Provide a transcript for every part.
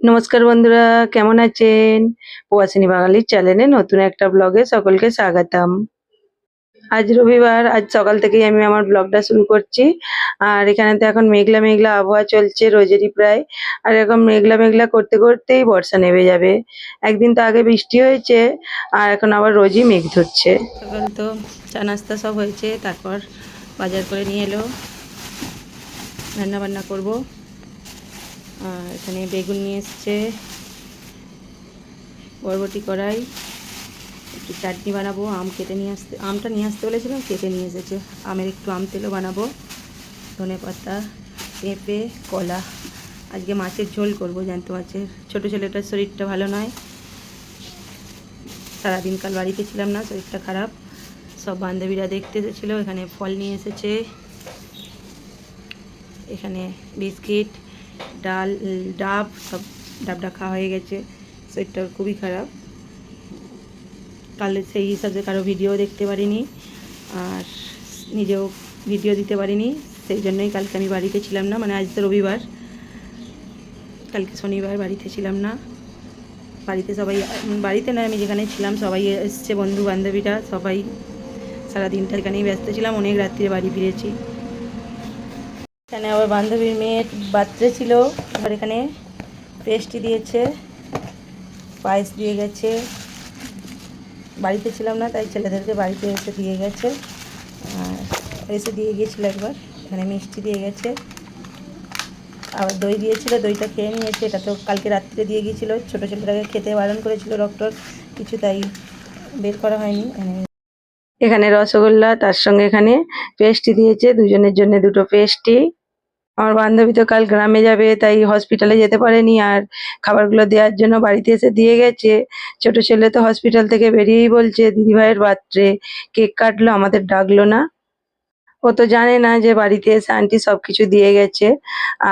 নমস্কার বন্ধুরা, কেমন আছেন? প্রবাসিনী বাঙালির চ্যানেলে নতুন একটা ব্লগে সকলকে স্বাগতম। আজ রবিবার, আজ সকাল থেকেই আমি আমার ব্লগটা শুরু করছি। আর এখানে তো এখন মেঘলা মেঘলা আবহাওয়া চলছে, রোজেরই প্রায়। আর এরকম মেঘলা মেঘলা করতে করতেই বর্ষা নেমে যাবে। একদিন তো আগে বৃষ্টি হয়েছে, আর এখন আবার রোজই মেঘ ধরছে। সকাল তো চা নাস্তা সব হয়েছে, তারপর বাজার করে নিয়ে এলো। রান্না বান্না করব। এখানে বেগুন নিয়ে এসছে। বরবটি কড়াই, একটু চাটনি বানাবো, আম কেটে নিয়ে আসতে, আমটা নিয়ে আসতে বলেছিলাম, কেটে নিয়ে এসেছে। আমের একটু আম তেলও বানাবো। ধনে পাতা, পেঁপে, কলা। আজকে মাছের ঝোল করব জ্যান্ত মাছের। ছোটো ছেলেটার শরীরটা ভালো নয়। সারাদিন কাল বাড়িতে ছিলাম না, শরীরটা খারাপ। সব বান্ধবীরা দেখতে এসেছিল, এখানে ফল নিয়ে এসেছে। এখানে বিস্কিট ডাল ডাব সব ডাবটা খাওয়া হয়ে গেছে। শরীরটা খুবই খারাপ। কাল সেই হিসাবে কারও ভিডিও দেখতে পারিনি আর নিজেও ভিডিও দিতে পারিনি। সেই জন্যই কালকে আমি বাড়িতে ছিলাম না মানে আজ তো রবিবার। কালকে শনিবার বাড়িতে ছিলাম না। বাড়িতে সবাই বাড়িতে নয়, আমি যেখানে ছিলাম সবাই এসছে বন্ধু বান্ধবীরা সবাই। সারা দিনটা এখানেই ব্যস্ত ছিলাম, অনেক রাত্রিরে বাড়ি ফিরেছি। এখানে আমার বান্ধবীর মেয়ের বাচ্চা ছিল। আবার এখানে পেস্ট্রি দিয়েছে, পায়েস দিয়ে গেছে। বাড়িতে ছিলাম না, তাই ছেলেদেরকে বাড়িতে এসে দিয়ে গেছে। আর এসে দিয়ে গিয়েছিল একবার, এখানে মিষ্টি দিয়ে গেছে। আবার দই দিয়েছিল, দইটা খেয়ে নিয়েছে। এটা তো কালকে রাত্রে দিয়ে গিয়েছিল। ছোটো ছেলেটাকে খেতে বারণ করেছিল ডক্টর, কিছু তাই বের করা হয়নি। এখানে রসগোল্লা, তার সঙ্গে এখানে পেস্ট্রি দিয়েছে। দুজনের জন্য দুটো পেস্ট্রি আমার বান্ধবী তো কাল গ্রামে যাবে, তাই হসপিটালে যেতে পারেনি আর খাবারগুলো দেওয়ার জন্য বাড়িতে এসে দিয়ে গেছে। ছোট ছেলে তো হসপিটাল থেকে বেরিয়েই বলছে, দিদিভাইয়ের বার্থডে, কেক কাটলো, আমাদের ডাকলো না। ও তো জানে না যে বাড়িতে এসে আন্টি সবকিছু দিয়ে গেছে।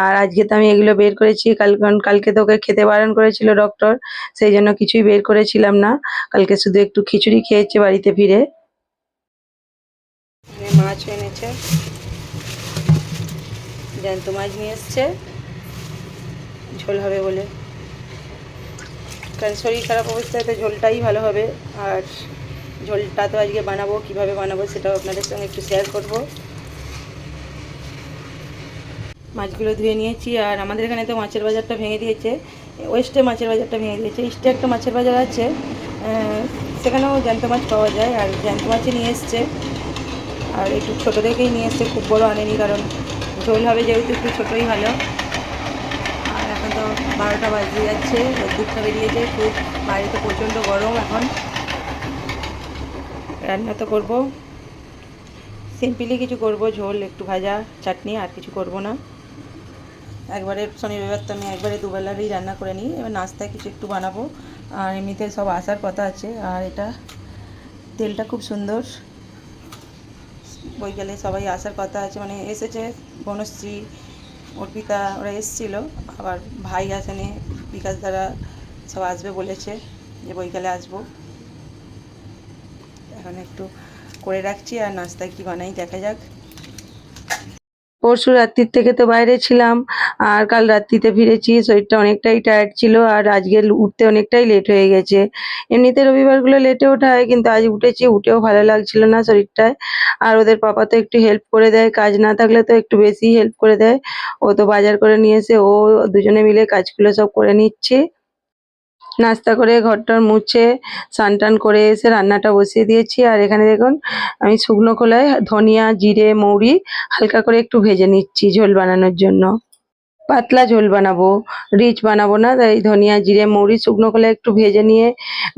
আর আজকে তো আমি এগুলো বের করেছি, কাল, কালকে তো ওকে খেতে বারণ করেছিল ডক্টর সেই জন্য কিছুই বের করেছিলাম না। কালকে শুধু একটু খিচুড়ি খেয়েছে বাড়িতে ফিরে। মাছ এনেছে। জ্যান্ত মাছ নিয়ে এসছে। ঝোল হবে বলে। কারণ শরীর খারাপ অবস্থায় তো ঝোলটাই ভালো হবে। আর ঝোলটা তো আজকে বানাবো, কীভাবে বানাবো সেটাও আপনাদের সঙ্গে একটু শেয়ার করব। মাছগুলো ধুয়ে নিয়েছি, আর আমাদের এখানে তো মাছের বাজারটা ভেঙে দিয়েছে। ওয়েস্টে মাছের বাজারটা ভেঙে দিয়েছে, ইস্টে একটা মাছের বাজার আছে। সেখানেও জ্যান্ত মাছ পাওয়া যায়, আর জ্যান্ত মাছই নিয়ে এসছে। আর একটু ছোটো থেকেই নিয়ে এসছে, খুব বড় আনেনি কারণ ঝোল হবে যেহেতু একটু ছোটোই ভালো। আর এখন তো বারোটা বাজে যাচ্ছে রোদ্দুরটা বেরিয়েছে, খুব বাড়িতে প্রচণ্ড গরম এখন। রান্না তো করব। সিম্পলি কিছু করব, ঝোল, একটু ভাজা, চাটনি, আর কিছু করব না। একবারে শনি রবিবার তো আমি একবারে দুবেলারই রান্না করে নিই। এবার নাস্তায় কিছু একটু বানাবো। আর এমনিতে সব আসার কথা আছে। আর এটা, তেলটা খুব সুন্দর। বৈকালে সবাই আসার কথা আছে মানে এসেছে বনশ্রী, অর্পিতা ওরা এসেছিল। আবার ভাই আসেনি বিকাশ দ্বারা সব আসবে বলেছে যে বৈকালে আসব। এখন একটু করে রাখছি আর নাস্তা কি বানাই দেখা যাক। পরশু রাত্রির থেকে তো বাইরে ছিলাম, আর কাল রাত্রিতে ফিরেছি, শরীরটা অনেকটাই টায়ার্ড ছিল, আর আজকে উঠতে অনেকটাই লেট হয়ে গেছে। এমনিতে রবিবারগুলো লেটে ওঠা হয়, কিন্তু আজ উঠেছি, উঠেও ভালো লাগছিল না শরীরটায়। আর ওদের পাপা তো একটু হেল্প করে দেয়, কাজ না থাকলে তো একটু বেশি হেল্প করে দেয়। ও তো বাজার করে নিয়ে এসে, ও দুজনে মিলে কাজগুলো সব করে নিচ্ছে। নাস্তা করে ঘরটার মুছে টান করে এসে রান্নাটা বসিয়ে দিয়েছি। আর এখানে দেখুন, আমি শুকনো খোলায় ধনিয়া, জিরে, মৌরি হালকা করে একটু ভেজে নিচ্ছি ঝোল বানানোর জন্য। পাতলা ঝোল বানাবো, রিচ বানাবো না, তাই ধনিয়া, জিরে, মৌরি শুকনো খোলায় একটু ভেজে নিয়ে,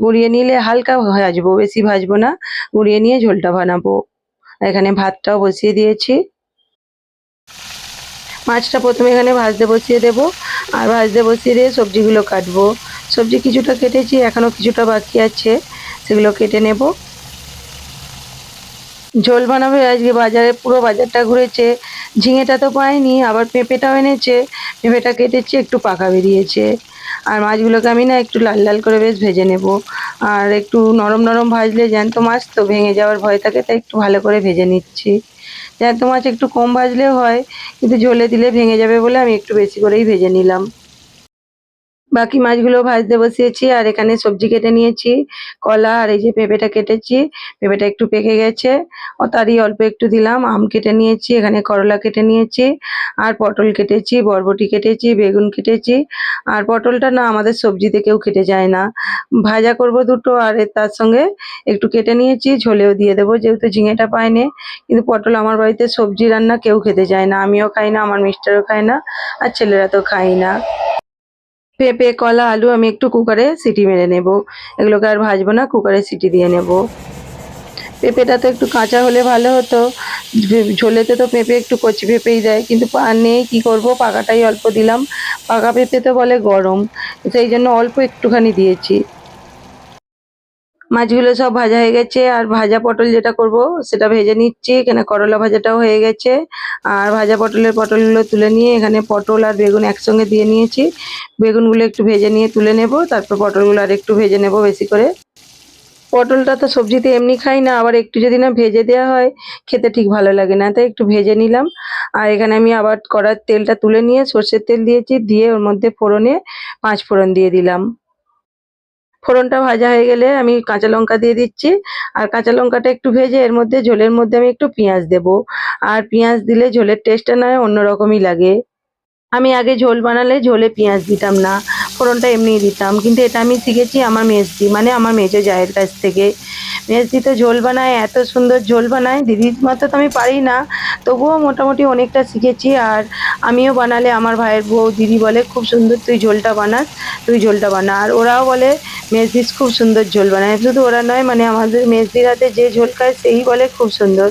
গুঁড়িয়ে নিলে হালকা ভাজবো, বেশি ভাজবো না, গুঁড়িয়ে নিয়ে ঝোলটা বানাবো। এখানে ভাতটাও বসিয়ে দিয়েছি। মাছটা প্রথমে এখানে ভাজতে বসিয়ে দেবো, আর ভাজতে বসিয়ে দিয়ে সবজিগুলো কাটবো। সবজি কিছুটা কেটেছি এখনও কিছুটা বাকি আছে, সেগুলো কেটে নেব। ঝোল বানাবে আজকে বাজারে, পুরো বাজারটা ঘুরেছে। ঝিঙেটা তো পাইনি, আবার পেঁপেটাও এনেছে। পেঁপেটা কেটেছি, একটু পাকা বেরিয়েছে। আর মাছগুলোকে আমি না একটু লাল লাল করে বেশ ভেজে নেব। আর একটু নরম নরম ভাজলে জ্যান্ত মাছ তো ভেঙে যাওয়ার ভয় থাকে, তাই একটু ভালো করে ভেজে নিচ্ছি। জ্যান্ত মাছ একটু কম ভাজলেও হয়, কিন্তু ঝোলে দিলে ভেঙে যাবে বলে আমি একটু বেশি করেই ভেজে নিলাম। বাকি মাছগুলো ভাজতে বসিয়েছি, আর এখানে সবজি কেটে নিয়েছি, কলা আর এই যে পেঁপেটা কেটেছি, পেঁপেটা একটু পেকে গেছে। ও তারই অল্প একটু দিলাম, আম কেটে নিয়েছি, এখানে করলা কেটে নিয়েছি, আর পটল কেটেছি, বরবটি কেটেছি, বেগুন কেটেছি। আর পটলটা না আমাদের সবজিতে কেউ কেটে যায় না। ভাজা করব দুটো, আর তার সঙ্গে একটু কেটে নিয়েছি, ঝোলেও দিয়ে দেবো, যেহেতু ঝিঙেটা পায়নি কিন্তু পটল আমার বাড়িতে সবজি রান্না কেউ খেতে যায় না, আমিও খাই না, আমার মিস্টারও খায় না, আর ছেলেরা তো খায় না। পেঁপে, কলা, আলু আমি একটু কুকারে সিটি মেরে নেব। এগুলোকে আর ভাজবো না, কুকারে সিটি দিয়ে নেব। পেঁপেটা তো একটু কাঁচা হলে ভালো হতো। ঝোলেতে তো পেঁপে একটু কচি পেঁপেই দেয়, কিন্তু পা- নেই, কী করব? পাকাটাই অল্প দিলাম। পাকা পেঁপে তো বলে গরম, সেই জন্য অল্প একটুখানি দিয়েছি। মাছগুলো সব ভাজা হয়ে গেছে, আর ভাজা পটল যেটা করব সেটা ভেজে নিচ্ছি। এখানে করলা ভাজাটাও হয়ে গেছে। আর ভাজা পটলের পটলগুলো তুলে নিয়ে এখানে পটল আর বেগুন একসঙ্গে দিয়ে নিয়েছি। বেগুনগুলো একটু ভেজে নিয়ে তুলে নেব, তারপর পটলগুলো আর একটু ভেজে নেব বেশি করে। পটলটা তো সবজিতে এমনি খাই না, আবার একটু যদি না ভেজে দেওয়া হয়, খেতে ঠিক ভালো লাগে না। তাই একটু ভেজে নিলাম। আর এখানে আমি আবার কড়ার তেলটা তুলে নিয়ে সর্ষের তেল দিয়েছি, দিয়ে ওর মধ্যে ফোড়নে পাঁচ ফোড়ন দিয়ে দিলাম। ফোড়নটা ভাজা হয়ে গেলে আমি কাঁচা লঙ্কা দিয়ে দিচ্ছি। আর কাঁচা লঙ্কাটা একটু ভেজে এর মধ্যে ঝোলের মধ্যে আমি একটু পেঁয়াজ দেব। আর পেঁয়াজ দিলে ঝোলের টেস্টটা নয় অন্যরকমই লাগে। আমি আগে ঝোল বানালে ঝোলে পেঁয়াজ দিতাম না, ফোড়নটা এমনিই দিতাম। কিন্তু এটা আমি শিখেছি আমার মেজদি মানে আমার মেজো জায়ের কাছ থেকে। মেজদি তো ঝোল বানায়, এত সুন্দর ঝোল বানায়। দিদির মতো তো আমি পারি না, তবুও মোটামুটি অনেকটা শিখেছি। আর আমিও বানালে আমার ভাইয়ের বউ, দিদি বলে, খুব সুন্দর তুই ঝোলটা বানাস, তুই ঝোলটা বানা। আর ওরাও বলে, মেজদিস খুব সুন্দর ঝোল বানায়। শুধু ওরা নয় মানে আমাদের মেজদির হাতে যে ঝোল খায়, সেই বলে, খুব সুন্দর।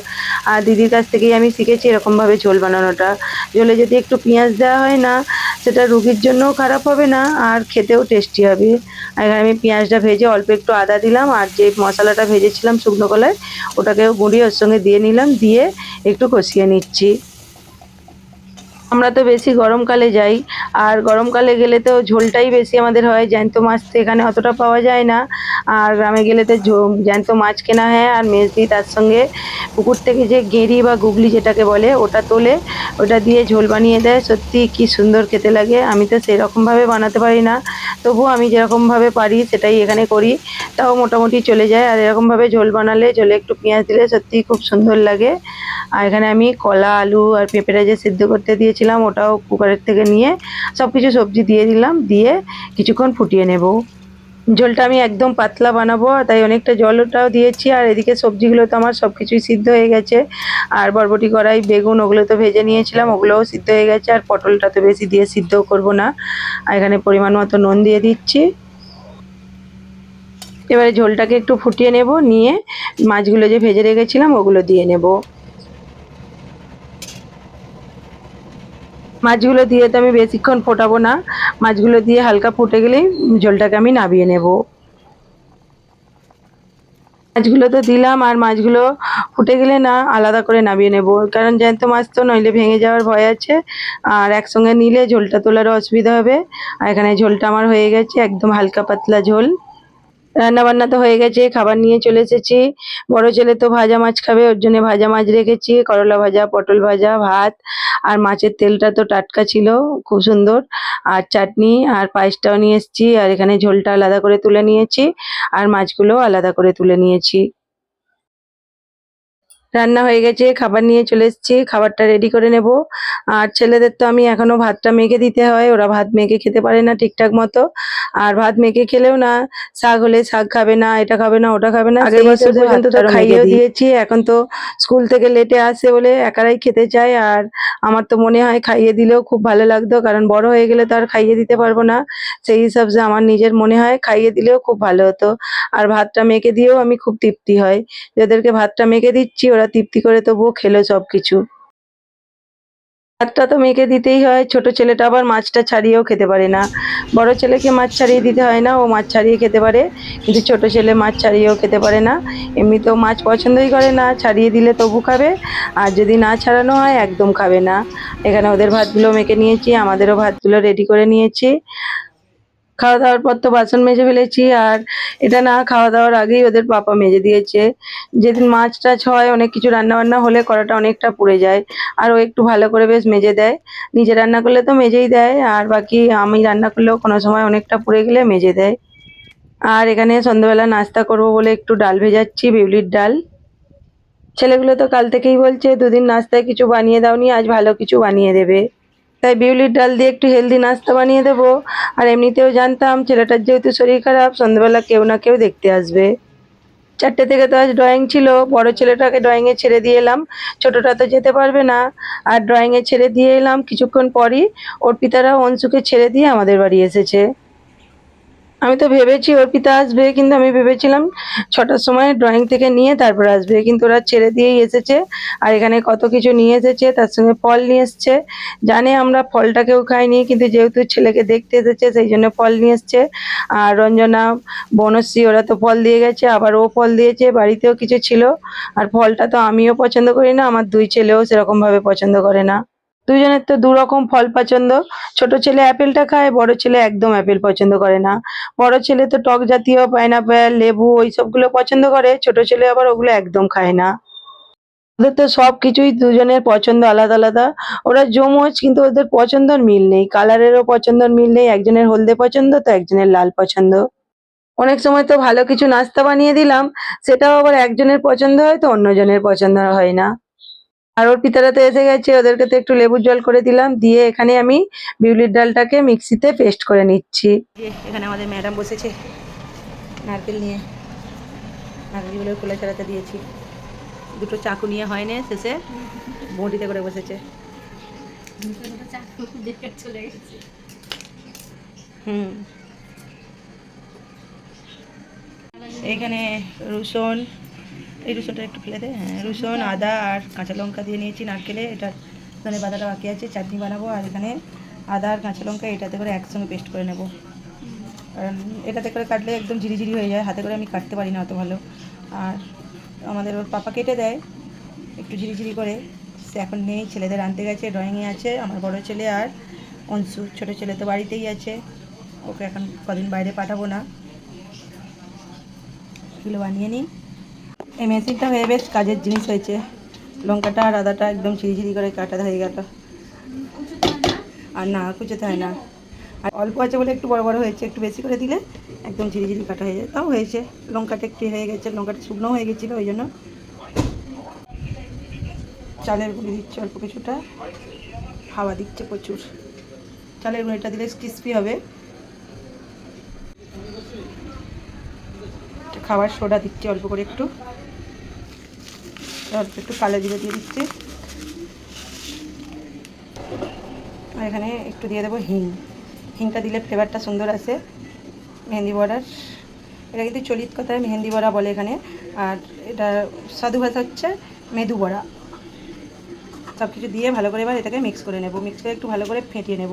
আর দিদির কাছ থেকেই আমি শিখেছি এরকমভাবে ঝোল বানানোটা। ঝোলে যদি একটু পেঁয়াজ দেওয়া হয় না সেটা রুগীর জন্যও খারাপ হবে না, আর খেতেও টেস্টি হবে। আর এখানে আমি পেঁয়াজটা ভেজে অল্প একটু আদা দিলাম, আর যে মশলাটা ভেজেছিলাম শুকনো কলায়, ওটাকেও গুঁড়িয়ে ওর সঙ্গে দিয়ে নিলাম, দিয়ে একটু কষিয়ে নিচ্ছি। আমরা তো বেশি গরমকালে যাই, আর গরমকালে গেলে তো ঝোলটাই বেশি আমাদের হয়, জ্যান্ত মাছ তো এখানে অতটা পাওয়া যায় না, আর গ্রামে গেলে তো জ্যান্ত মাছ কেনা হয়, আর মেজদি তার সঙ্গে পুকুর থেকে যে গেঁড়ি বা গুগলি যেটাকে বলে, ওটা তোলে, ওটা দিয়ে ঝোল বানিয়ে দেয়, সত্যি কি সুন্দর খেতে লাগে, আমি তো সেরকমভাবে বানাতে পারি না, তবুও আমি যেরকমভাবে পারি সেটাই এখানে করি, তাও মোটামুটি চলে যায়, আর এরকমভাবে ঝোল বানালে, ঝোলে একটু পেঁয়াজ দিলে সত্যিই খুব সুন্দর লাগে, আর এখানে আমি কলা, আলু আর পেঁপেটা যে সিদ্ধ করতে দিয়েছিলাম ওটাও কুকারের থেকে নিয়ে সব কিছু সবজি দিয়ে দিলাম, দিয়ে কিছুক্ষণ ফুটিয়ে নেব। ঝোলটা আমি একদম পাতলা বানাবো, তাই অনেকটা জলটাও দিয়েছি, আর এদিকে সবজিগুলো তো আমার সব কিছুই সিদ্ধ হয়ে গেছে। আর বরবটি কড়াই, বেগুন ওগুলো তো ভেজে নিয়েছিলাম, ওগুলোও সিদ্ধ হয়ে গেছে, আর পটলটা তো বেশি দিয়ে সিদ্ধ করব না। আর এখানে পরিমাণ মতো নুন দিয়ে দিচ্ছি। এবারে ঝোলটাকে একটু ফুটিয়ে নেব, নিয়ে মাছগুলো যে ভেজে রেখেছিলাম, ওগুলো দিয়ে নেব। মাছগুলো দিয়ে তো আমি বেশিক্ষণ ফোটাবো না। মাছগুলো দিয়ে হালকা ফুটে গেলেই ঝোলটাকে আমি নাবিয়ে নেব। মাছগুলো তো দিলাম আর মাছগুলো ফুটে গেলে না আলাদা করে নামিয়ে নেব। কারণ জ্যান্ত মাছ তো নইলে ভেঙে যাওয়ার ভয় আছে। আর একসঙ্গে নিলে ঝোলটা তোলারও অসুবিধা হবে। আর এখানে ঝোলটা আমার হয়ে গেছে, একদম হালকা পাতলা ঝোল। রান্না বান্না তো হয়ে গেছে, খাবার নিয়ে চলে এসেছি। বড় ছেলে তো ভাজা মাছ খাবে, ওর জন্য ভাজা মাছ রেখেছি, করলা ভাজা, পটল ভাজা, ভাত, আর মাছের তেলটা তো টাটকা ছিল, খুব সুন্দর। আর চাটনি আর পায়েসটাও নিয়ে এসেছি, আর এখানে ঝোলটা আলাদা করে তুলে নিয়েছি, আর মাছগুলো আলাদা করে তুলে নিয়েছি। রান্না হয়ে গেছে, খাবার নিয়ে চলে এসেছি, খাবারটা রেডি করে নেব। আর ছেলেদের তো আমি এখনও ভাতটা মেখে দিতে হয়, ওরা ভাত মেখে খেতে পারে না ঠিকঠাক মতো। আর ভাত মেখে খেলেও না। শাক হলে শাক খাবে না এটা খাবে না ওটা খাবে না। আগের বছর পর্যন্ত তো খাইয়েও দিয়েছি এখন তো স্কুল থেকে লেটে আসে বলে একারাই খেতে চায়। আর আমার তো মনে হয় খাইয়ে দিলেও খুব ভালো লাগতো কারণ বড় হয়ে গেলে তো আর খাইয়ে দিতে পারব না। সেই হিসাব যে আমার নিজের মনে হয় খাইয়ে দিলেও খুব ভালো হতো। আর ভাতটা মেখে দিয়েও আমি খুব তৃপ্তি হয়। যাদেরকে ভাতটা মেখে দিচ্ছি ওরা তৃপ্তি করে তবুও খেলো সব কিছু ভাতটা তো মেয়েকে দিতেই হয়। ছোট ছেলেটা আবার মাছটা ছাড়িয়েও খেতে পারে না। বড় ছেলেকে মাছ ছাড়িয়ে দিতে হয় না, ও মাছ ছাড়িয়ে খেতে পারে। কিন্তু ছোট ছেলে মাছ ছাড়িয়েও খেতে পারে না। এমনিতেও মাছ পছন্দই করে না, ছাড়িয়ে দিলে তবু খাবে। আর যদি না ছাড়ানো হয়, একদম খাবে না। এখানে ওদের ভাতগুলো মেখে নিয়েছি, আমাদেরও ভাতগুলো রেডি করে নিয়েছি। খাওয়া দাওয়ার পর তো বাসন মেজে ফেলেছি আর এটা না খাওয়া দাওয়ার আগেই ওদের পাপা মেজে দিয়েছে। যেদিন মাছ টাছ হয়, অনেক কিছু রান্না বান্না হলে কড়াটা অনেকটা পুড়ে যায় আর ও একটু ভালো করে বেশ মেজে দেয়। নিজে রান্না করলে তো মেজেই দেয় আর বাকি আমি রান্না করলেও কোনো সময় অনেকটা পুড়ে গেলে মেজে দেয়। আর এখানে সন্ধ্যাবেলা নাস্তা করব বলে একটু ডাল ভেজাচ্ছি, বিউলির ডাল। ছেলেগুলো তো কাল থেকেই বলছে, দুদিন নাস্তায় কিছু বানিয়ে দাওনি, আজ ভালো কিছু বানিয়ে দেবে। তাই বিউলির ডাল দিয়ে একটু হেলদি নাস্তা বানিয়ে দেবো। আর এমনিতেও জানতাম ছেলেটার যেহেতু শরীর খারাপ, সন্ধ্যাবেলা কেউ না কেউ দেখতে আসবে। চারটে থেকে তো আজ ড্রয়িং ছিল, বড় ছেলেটাকে ড্রয়িংয়ে ছেড়ে দিয়ে এলাম। ছোটোটা তো যেতে পারবে না। আর ড্রয়িংয়ে ছেড়ে দিয়ে এলাম কিছুক্ষণ পরই। অর্পিতারা অংশুকে ছেড়ে দিয়ে আমাদের বাড়ি এসেছে। আমি তো ভেবেছি অর্পিতা আসবে, কিন্তু আমি ভেবেছিলাম ছটার সময় ড্রয়িং থেকে নিয়ে তারপর আসবে। কিন্তু ওরা ছেড়ে দিয়েই এসেছে আর এখানে কত কিছু নিয়ে এসেছে, তার সঙ্গে ফল নিয়ে এসছে। জানে আমরা ফলটা কেউ খাইনি কিন্তু যেহেতু ছেলেকে দেখতে এসেছে, সেই জন্য ফল নিয়ে এসছে। আর রঞ্জনা, বনশ্রী, ওরা তো ফল দিয়ে গেছে, আবার ও ফল দিয়েছে, বাড়িতেও কিছু ছিল। আর ফলটা তো আমিও পছন্দ করি না, আমার দুই ছেলেও সেরকমভাবে পছন্দ করে না। দুজনের তো দু রকম ফল পছন্দ। ছোট ছেলে অ্যাপেলটা খায়, বড় ছেলে একদম অ্যাপেল পছন্দ করে না। বড় ছেলে তো টক জাতীয়, পাইনাপেল, লেবু ওই সবগুলো পছন্দ করে, ছোট ছেলে আবার ওগুলো একদম খায় না। ওদের তো সব কিছুই দুজনের পছন্দ আলাদা আলাদা। ওরা জমজ কিন্তু ওদের পছন্দর মিল নেই। কালারেরও পছন্দর মিল নেই। একজনের হলদে পছন্দ, তো একজনের লাল পছন্দ। অনেক সময় তো ভালো কিছু নাস্তা বানিয়ে দিলাম, সেটাও আবার একজনের পছন্দ হয়, তো অন্যজনের পছন্দ হয় না। আর ওর পিতারা তো এসে গেছে, ওদেরকে তো একটু লেবুর জল করে দিলাম, দিয়ে এখানে আমি বিউলির ডালটাকে মিক্সিতে পেস্ট করে নিচ্ছি। এখানে আমাদের ম্যাডাম বসেছে নারকেল নিয়ে। নারকেলগুলো খোলা চালাতে দিয়েছি। দুটো চাকু নিয়ে হয়নি, শেষে বটিতে করে বসেছে। হুম। এইখানে রসুন এই রসুনটা একটু ফেলে দে। হ্যাঁ রসুন, আদা আর কাঁচা লঙ্কা দিয়ে নিয়েছি নারকেলে। এটা মানে বাদাটা বাকি আছে, চাটনি বানাবো। আর এখানে আদা আর কাঁচা লঙ্কা এটাতে করে একসঙ্গে পেস্ট করে নেব। কারণ এটাতে করে কাটলে একদম ঝিরিঝিরি হয়ে যায়। হাতে করে আমি কাটতে পারি না অত ভালো। আর আমাদের ওর পাপা কেটে দেয় একটু ঝিরিঝিরি করে। সে এখন নেই, ছেলেদের আনতে গেছে ড্রয়িংয়ে আছে, আমার বড় ছেলে আর অংশু। ছোটো ছেলে তো বাড়িতেই আছে। ওকে এখন কদিন বাইরে পাঠাবো না। এগুলো বানিয়ে নিই। এই মেশিনটা হয়ে বেশ কাজের জিনিস হয়েছে। লঙ্কাটা আর আদাটা একদম ঝিরিঝিরি করে কাটা হয়ে গেল। আর না, কুচোতে হয় না। আর অল্প আছে বলে একটু বড় বড় হয়েছে, একটু বেশি করে দিলে একদম ঝিরিঝিরি কাটা হয়ে যায়। তাও হয়েছে। লঙ্কাটা একটু হয়ে গেছে, লঙ্কাটা শুকনো হয়ে গেছিল, ওই জন্য। চালের গুঁড়ি দিচ্ছে অল্প কিছুটা। হাওয়া দিচ্ছে প্রচুর। চালের গুঁড়িটা দিলে ক্রিস্পি হবে। খাবার সোডা দিচ্ছি অল্প করে একটু। অল্প একটু কালো জিরে দিয়ে দিচ্ছি। আর এখানে একটু দিয়ে দেবো হিং। হিংটা দিলে ফ্লেভারটা সুন্দর আসে, মেহেন্দি বড়ার। এটা কিন্তু চলিত কথায় মেহেন্দি বড়া বলে এখানে। আর এটা সাধু ভাষা হচ্ছে মেদু বড়া। সব কিছু দিয়ে ভালো করে এবার এটাকে মিক্স করে নেব। মিক্স করে একটু ভালো করে ফেটিয়ে নেব।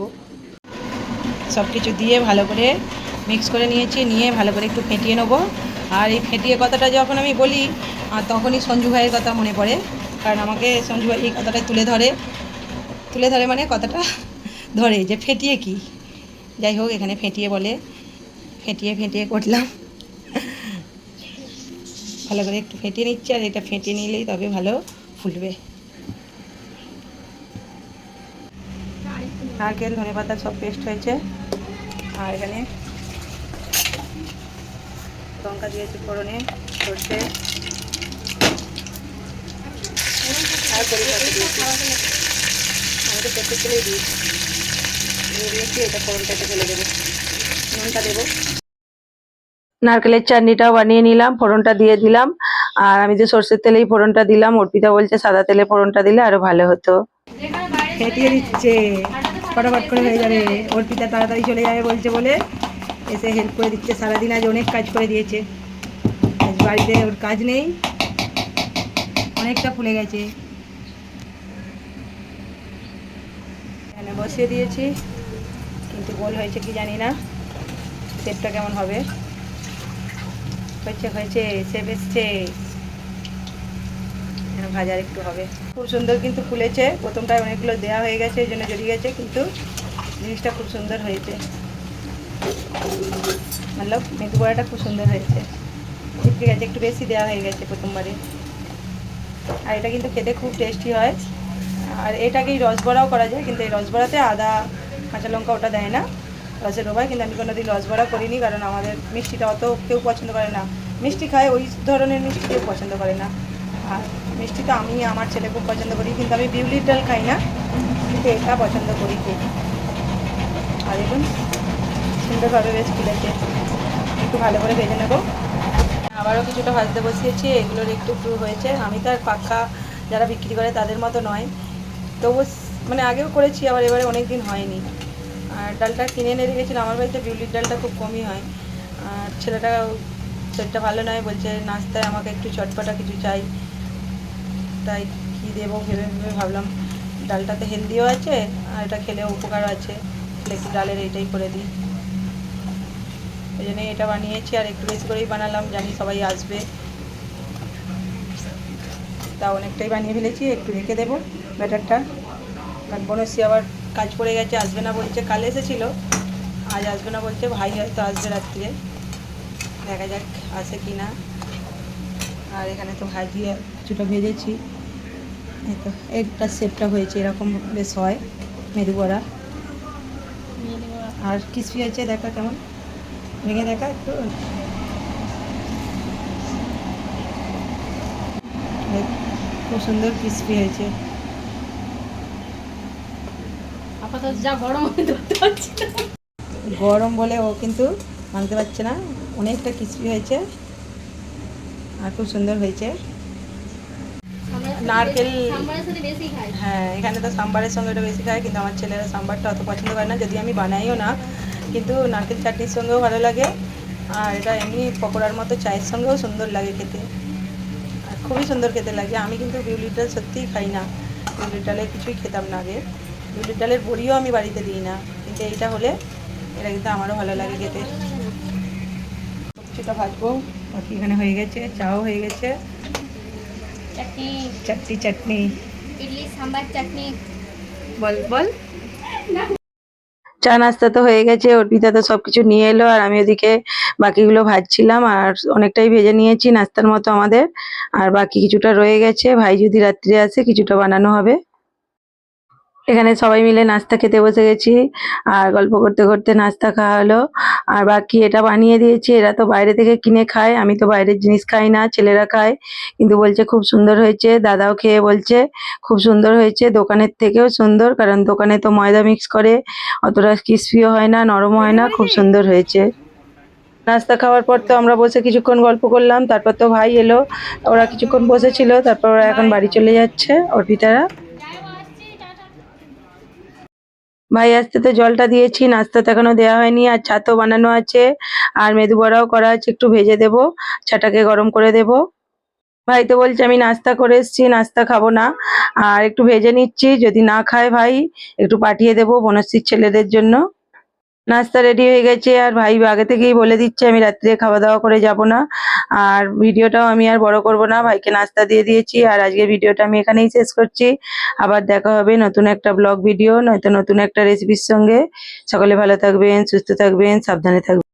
সব কিছু দিয়ে ভালো করে মিক্স করে নিয়েছি, নিয়ে ভালো করে একটু ফেটিয়ে নেব। আর এই ফেটিয়ে কথাটা যখন আমি বলি তখনই সঞ্জু ভাইয়ের কথা মনে পড়ে। কারণ আমাকে সঞ্জু ভাই এই কথাটা তুলে ধরে। তুলে ধরে মানে কথাটা ধরে যে ফেটিয়ে কি। যাই হোক, এখানে ফেটিয়ে বলে। ফেটিয়ে ফেটিয়ে করলাম। ভালো করে একটু ফেটিয়ে নিচ্ছি, আর এটা ফেটিয়ে নিলেই তবে ভালো ফুলবে। নারকেল ধনে পাতা সব পেস্ট হয়েছে। আর এখানে লঙ্কা দিয়েছি ফোড়নে সর্ষে। আর করি পাতা দিয়েছি আমি তো এটা ফোড়নটাকে ফেলে দেবো। নুনটা দেবো। নারকেলের চাটনিটাও বানিয়ে নিলাম ফোড়নটা দিয়ে দিলাম। আর আমি যে সর্ষের তেলেই ফোড়নটা দিলাম অর্পিতা বলছে সাদা তেলে ফোড়নটা দিলে আরও ভালো হতো। ফেটিয়ে দিচ্ছে। ফটাফট করে হয়ে যাবে। অর্পিতা তাড়াতাড়ি চলে যাবে বলছে বলে। এসে হেল্প করে দিচ্ছে, সারাদিন আজ অনেক কাজ করে দিয়েছে। আজ বাড়িতে ওর কাজ নেই। অনেকটা ফুলে গেছে। বসিয়ে দিয়েছি, কিন্তু গোল হয়েছে কি জানি না। সেটটা কেমন হবে? হয়েছে হয়েছে সেপ এসছে। ভাজার একটু হবে। খুব সুন্দর কিন্তু ফুলেছে। প্রথমটায় অনেকগুলো দেওয়া হয়ে গেছে, এই জন্য জড়িয়ে গেছে, কিন্তু জিনিসটা খুব সুন্দর হয়েছে। মতলব মেদু বড়াটা খুব সুন্দর হয়েছে ঠিক আছে একটু বেশি দেওয়া হয়ে গেছে প্রথমবারে আর এটা কিন্তু খেতে খুব টেস্টি হয় আর এটাকেই রসবড়াও করা যায় কিন্তু এই রসবড়াতে আদা কাঁচা লঙ্কা ওটা দেয় না রসের ডোবায় কিন্তু আমি কোনোদিন রসবড়া করিনি কারণ আমাদের মিষ্টিটা অত কেউ পছন্দ করে না মিষ্টি খায় ওই ধরনের মিষ্টি কেউ পছন্দ করে না আর মিষ্টি তো আমি আমার ছেলে খুব পছন্দ করি কিন্তু আমি বিউলির ডাল খাই না কিন্তু এটা পছন্দ করি খুব আর দেখুন সুন্দরভাবে বেশ ফুলেছে। একটু ভালো করে ভেজে নেব। আবারও কিছুটা ভাজতে বসিয়েছি, এগুলোর একটু একটু হয়েছে। আমি তো আর পাক্কা যারা বিক্রি করে তাদের মতো নয়। তবু মানে আগেও করেছি, আবার এবারে অনেক দিন হয়নি। আর ডালটা কিনে এনে রেখেছিলাম, আমার বাড়িতে বিউলির ডালটা খুব কমই হয়। আর ছেলেটা, শরীরটা ভালো নয়, বলছে নাস্তায় আমাকে একটু চটপটা কিছু চাই। তাই কী দেবো ভেবে ভেবে ভাবলাম, ডালটাতে হেলদিও আছে আর এটা খেলেও উপকারও আছে। একটু ডালের এইটাই করে দিই। এই জন্যই এটা বানিয়েছি আর একটু বেশি করেই বানালাম, জানি সবাই আসবে। তা অনেকটাই বানিয়ে ফেলেছি, একটু রেখে দেবো ব্যাটারটা। কারণ বনশ্রী আবার কাজ পড়ে গেছে, আসবে না বলছে, কাল এসেছিল। আজ আসবে না বলছে, ভাই হয়তো আসবে রাত্রিরে। দেখা যাক, আসে কি না। আর এখানে তো ভাজিয়ে কিছুটা ভেজেছি। এই তো একটা শেপটা হয়েছে, এরকম বেশ হয়, মেদু বড়া। আর ক্রিসপি হয়েছে দেখা কেমন? ভেঙে দেখা একটু। খুব সুন্দর ক্রিসপি হয়েছে। আপাতত যা গরম গরম বলে ও কিন্তু মানতে পারছে না। অনেকটা ক্রিসপি হয়েছে আর খুব সুন্দর হয়েছে। নারকেল- হ্যাঁ এখানে তো সাম্বারের সঙ্গে ওটা বেশি খায় কিন্তু আমার ছেলেরা সাম্বারটা অত পছন্দ করে না। যদি আমি বানাইও না কিন্তু নারকেল চাটনির সঙ্গেও ভালো লাগে আর এটা এমনি পকোড়ার মতো চায়ের সঙ্গেও সুন্দর লাগে খেতে। আর খুবই সুন্দর খেতে লাগে। আমি কিন্তু বিউলির ডাল সত্যিই খাই না। বিউলির ডালের কিছুই খেতাম না আগে। বিউলির ডালের বড়িও আমি বাড়িতে দিই না। কিন্তু এইটা হলে এটা কিন্তু আমারও ভালো লাগে খেতে। কিছুটা ভাজবো। বাকি এখানে হয়ে গেছে। চাও হয়ে গেছে। চাটনি। চাটনি চাটনি। ইডলি সাম্বার চাটনি। বল বল। চা নাস্তা তো হয়ে গেছে, অর্পিতা তো সবকিছু নিয়ে এলো আর আমি ওদিকে বাকিগুলো ভাজছিলাম আর অনেকটাই ভেজে নিয়েছি নাস্তার মতো আমাদের। আর বাকি কিছুটা রয়ে গেছে, ভাই যদি রাত্রে আসে কিছুটা বানানো হবে। এখানে সবাই মিলে নাস্তা খেতে বসে গেছি, আর গল্প করতে করতে নাস্তা খাওয়া হলো। আর বাকি এটা বানিয়ে দিয়েছি, এরা তো বাইরে থেকে কিনে খায়, আমি তো বাইরের জিনিস খাই না, ছেলেরা খায়। কিন্তু বলছে খুব সুন্দর হয়েছে, দাদাও খেয়ে বলছে, খুব সুন্দর হয়েছে, দোকানের থেকেও সুন্দর, কারণ দোকানে তো ময়দা মিক্স করে, অতটা ক্রিস্পিও হয় না নরম হয় না, খুব সুন্দর হয়েছে। নাস্তা খাওয়ার পর তো আমরা বসে কিছুক্ষণ গল্প করলাম, তারপর তো ভাই এলো, ওরা কিছুক্ষণ বসেছিল, তারপর ওরা এখন বাড়ি চলে যাচ্ছে, অর্পিতারা। ভাই আসতে তো জলটা দিয়েছি নাস্তা তো এখনও দেওয়া হয়নি, আর চা তো বানানো আছে, আর মেদু বড়াও করা আছে, একটু ভেজে দেব, চাটাকে গরম করে দেব। ভাই, তো বলছে আমি নাস্তা করে এসছি, নাস্তা খাব না, আর একটু ভেজে নিচ্ছি, যদি না খায় ভাই, একটু পাঠিয়ে দেবো, বনশ্রীর ছেলেদের জন্য। নাস্তা রেডি হয়ে গেছে, আর ভাই আগে থেকেই বলে দিচ্ছে, আমি রাত্রে খাওয়া দাওয়া করে যাব না। আর ভিডিওটাও আমি আর বড় করব না, ভাইকে নাস্তা দিয়ে দিয়েছি, আর আজকের ভিডিওটা আমি এখানেই শেষ করছি। আবার দেখা হবে নতুন একটা ব্লগ ভিডিও নয়তো নতুন একটা রেসিপির সঙ্গে। সকলে ভালো থাকবেন, সুস্থ থাকবেন, সাবধানে থাকবেন।